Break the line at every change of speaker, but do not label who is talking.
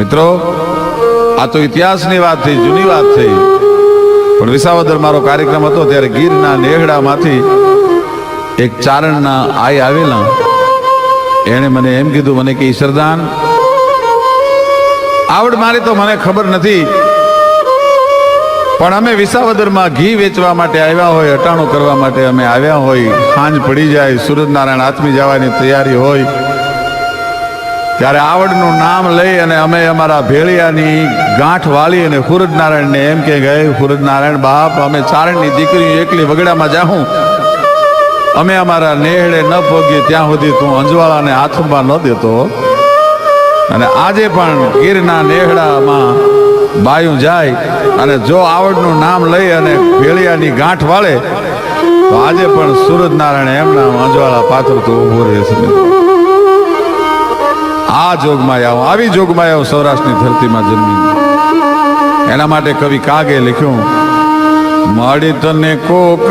મિત્રો, આ તો ઇતિહાસની વાત થઈ, જૂની વાત થઈ. પણ વિસાવદર મારો કાર્યક્રમ હતો ત્યારે ગીરના નેહડામાંથી એક ચારણના આઈ આવેલા. એણે મને એમ કીધું, મને કે ઈશ્વરદાન આવડ મારી તો મને ખબર નથી, પણ અમે વિસાવદરમાં ઘી વેચવા માટે આવ્યા હોય, અટાણું કરવા માટે અમે આવ્યા હોય સાંજ પડી જાય, સૂરજનારાયણ આથમી જવાની તૈયારી હોય ત્યારે આવડનું નામ લઈ અને અમે અમારા ભેળિયાની ગાંઠ વાળી અને સૂરજનારાયણને એમ કે ગઈ સૂરજનારાયણ બાપ, અમે ચારણની દીકરી એકલી વગડામાં જાઉં અમે અમારા નેહડે ન પહોંચીએ ત્યાં સુધી તું અંજવાળાને હાથમાં ન દેતો. અને આજે પણ ગીરના નેહડામાં બાયું જાય અને જો આવડનું નામ લઈ અને ભેળિયાની ગાંઠ વાળે, તો આજે પણ સૂરજનારાયણ એમના અંજવાળા પાત્ર તો ઊભો રહે છે. આ જોગમાં આવો, આવી જોગમાં આવો, સૌરાષ્ટ્રની ધરતીમાં જન્મી એના માટે કવિ કાગે લખ્યું, મળી તને કોક